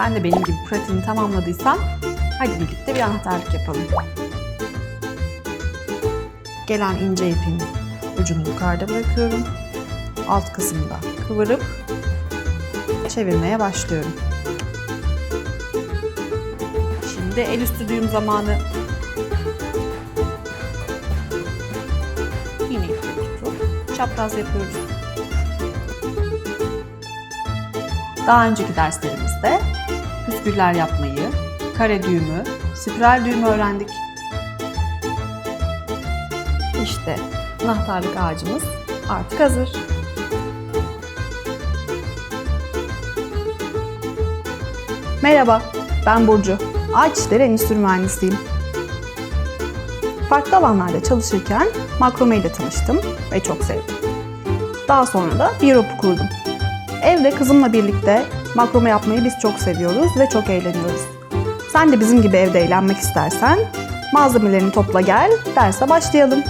Sen de benim gibi pratiğini tamamladıysan hadi birlikte bir anahtarlık yapalım. Gelen ince ipin ucunu yukarıda bırakıyorum. Alt kısımda kıvırıp çevirmeye başlıyorum. Şimdi el üstü düğüm zamanı. Yine iple tutup çapraz yapıyoruz. Daha önceki derslerimizde püsküller yapmayı, kare düğümü, spiral düğümü öğrendik. İşte anahtarlık ağacımız artık hazır. Merhaba, ben Burcu. Ağaç işleri endüstri mühendisiyim. Farklı alanlarda çalışırken makrome ile tanıştım ve çok sevdim. Daha sonra da bir opu kurdum. Evde kızımla birlikte makrome yapmayı biz çok seviyoruz ve çok eğleniyoruz. Sen de bizim gibi evde eğlenmek istersen malzemelerini topla gel, derse başlayalım.